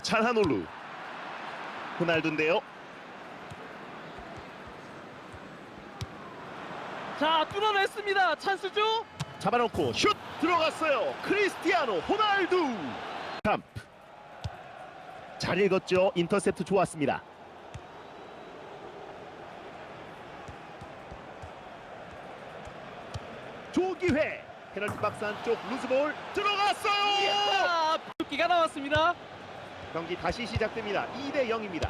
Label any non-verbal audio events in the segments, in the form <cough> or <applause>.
찬하놀루 호날두인데요. 자 뚫어냈습니다. 찬스죠? 잡아놓고 슛 들어갔어요. 크리스티아노 호날두. 캄프. 잘 읽었죠. 인터셉트 좋았습니다. 조기회 페널티 박스 안쪽 루즈볼 들어갔어요. 이야, 기가 나왔습니다. 경기 다시 시작됩니다. 2대 0입니다.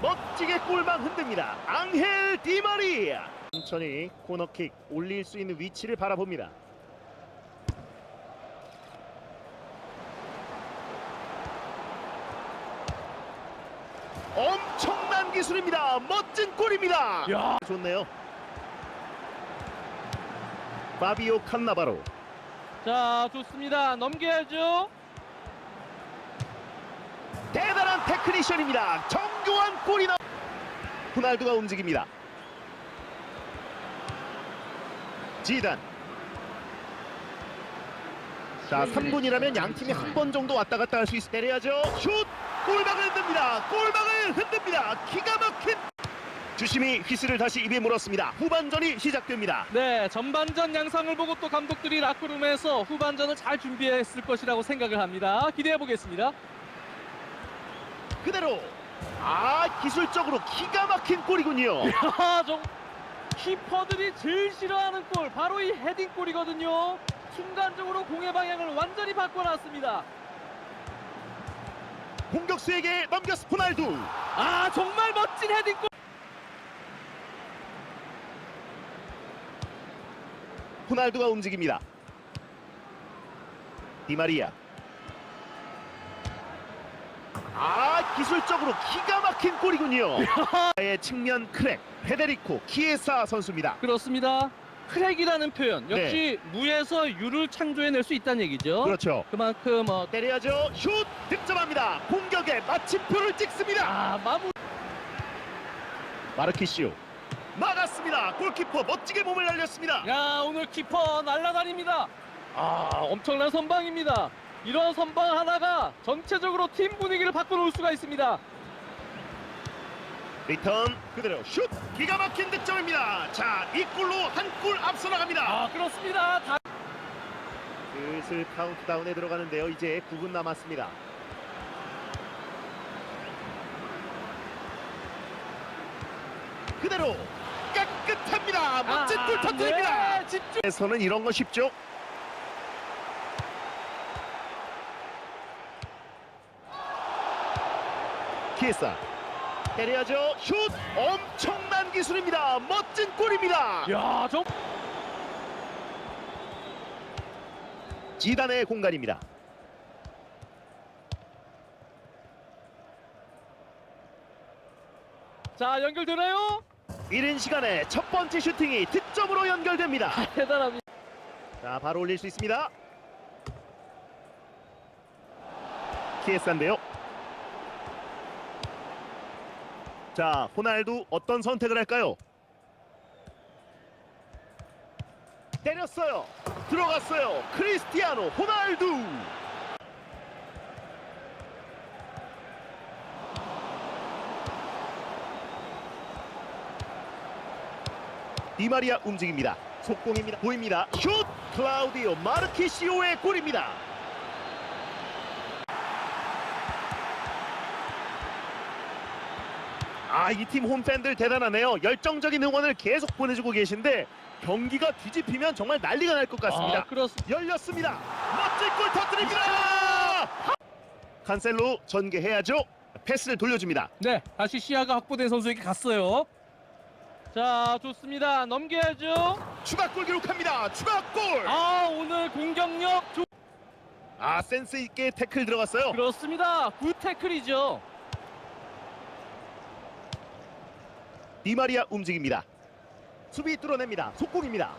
멋지게 골망 흔듭니다. 앙헬 디마리아. 천천히 코너킥 올릴 수 있는 위치를 바라봅니다. 엄청난 기술입니다. 멋진 골입니다. 야. 좋네요. 바비오 칸나바로 자 좋습니다. 넘겨야죠. 대단한 테크니션입니다. 정교한 골이 나. 호날두가 움직입니다. 지단. 자, 3분이라면 양 팀이 한 번 정도 왔다 갔다 할 수 있을 때려야죠. 슛! 골망을 흔듭니다. 골망을 흔듭니다. 기가 막힌 주심이 휘슬을 다시 입에 물었습니다. 후반전이 시작됩니다. 네 전반전 양상을 보고 또 감독들이 라크룸에서 후반전을 잘 준비했을 것이라고 생각을 합니다. 기대해 보겠습니다. 그대로 아 기술적으로 기가 막힌 골이군요. <laughs> 아, 좀 키퍼들이 제일 싫어하는 골 바로 이 헤딩 골이거든요. 순간적으로 공의 방향을 완전히 바꿔놨습니다. 공격수에게 넘겼어 호날두. 아 정말 멋진 헤딩 골. 호날두가 움직입니다. 디마리아. 아 기술적으로 기가 막힌 골이군요. <laughs> 의 측면 크랙 페데리코 키에사 선수입니다. 그렇습니다. 크랙이라는 표현 역시 무에서 유를 창조해낼 수 있다는 얘기죠. 그렇죠. 그만큼 어, 때려야죠. 슛 득점합니다. 공격에 마침표를 찍습니다. 아 마무 마르키시오 막았습니다. 골키퍼 멋지게 몸을 날렸습니다. 야 오늘 키퍼 날라다닙니다. 아 엄청난 선방입니다. 이런 선방 하나가 전체적으로 팀 분위기를 바꿔놓을 수가 있습니다. 리턴 그대로 슛 기가 막힌 득점입니다. 자 이 골로 한 골 앞서 나갑니다. 아 그렇습니다. 다- 슬슬 카운트다운에 들어가는데요. 이제 9분 남았습니다. 그대로 깨끗합니다. 멋진 아, 골 터뜨립니다. 네, 집중. 에서는 이런 거 쉽죠? 키에사 때려야죠. 슛 엄청난 기술입니다. 멋진 골입니다. 야 정. 지단의 공간입니다. 자 연결되나요? 이른 시간에 첫 번째 슈팅이 득점으로 연결됩니다. 대단합니다. 자, 바로 올릴 수 있습니다. 키에사인데요. 자, 호날두 어떤 선택을 할까요? 때렸어요. 들어갔어요. 크리스티아노 호날두. 디마리아 움직입니다. 속공입니다. 보입니다. 슛! 클라우디오 마르키시오의 골입니다. 아, 이 팀 홈팬들 대단하네요. 열정적인 응원을 계속 보내주고 계신데 경기가 뒤집히면 정말 난리가 날 것 같습니다. 아 그렇습니다. 열렸습니다. 멋진 골 터뜨립니다. 칸셀로 전개해야죠. 패스를 돌려줍니다. 네 다시 시야가 확보된 선수에게 갔어요. 자 좋습니다. 넘겨야죠. 추가골 기록합니다. 추가골. 아 오늘 공격력 좋. 아 센스 있게 태클 들어갔어요. 그렇습니다. 굿 태클이죠. 디마리아 움직입니다. 수비 뚫어냅니다. 속공입니다.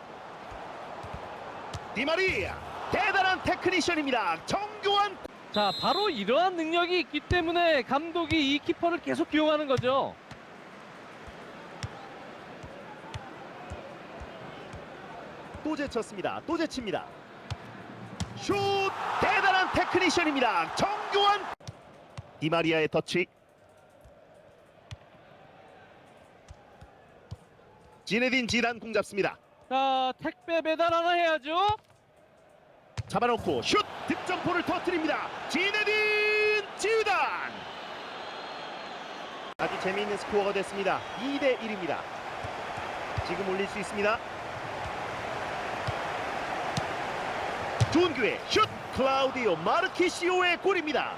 디마리아 대단한 테크니션입니다. 정교한 자, 바로 이러한 능력이 있기 때문에 감독이 이 키퍼를 계속 기용하는 거죠. 또 제쳤습니다. 또 제칩니다. 슛 대단한 테크니션입니다. 정교한 디마리아의 터치. 지네딘 지단 공 잡습니다. 자, 택배 배달 하나 해야죠. 잡아놓고 슛 득점포를 터뜨립니다. 지네딘 지단 아주 재미있는 스코어가 됐습니다. 2대 1입니다. 지금 올릴 수 있습니다. 좋은 기회 슛! 클라우디오 마르키시오의 골입니다.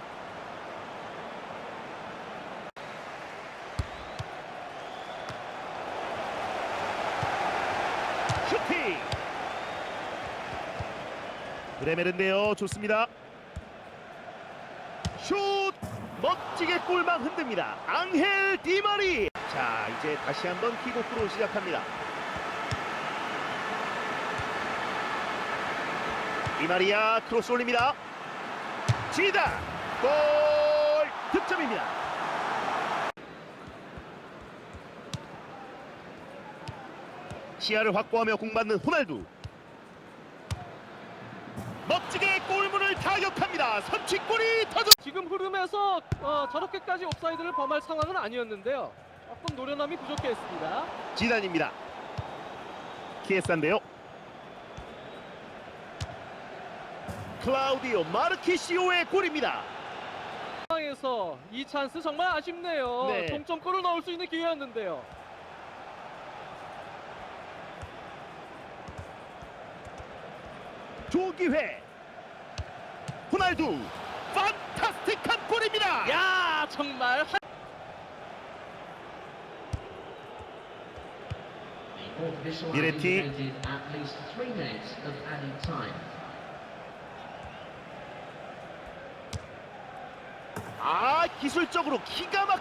슈팅! 브레멜인데요 좋습니다. 슛! 멋지게 골망 흔듭니다. 앙헬 디마리! 자 이제 다시 한번 킥오프로 시작합니다 디마리아 크로스 올립니다 지다 골 득점입니다 시야를 확보하며 공받는 호날두 멋지게 골문을 타격합니다. 선취골이 터져. 지금 흐름에서 어, 저렇게까지 옵사이드를 범할 상황은 아니었는데요. 조금 노련함이 부족했습니다. 지단입니다. 키에산데요. 클라우디오 마르키시오의 골입니다. 상황에서 이 찬스 정말 아쉽네요. 네. 동점골을 넣을 수 있는 기회였는데요. 좋은 기회. 호날두 판타스틱한 골입니다. 야 정말 한... Least 기술적으로 기가 막힌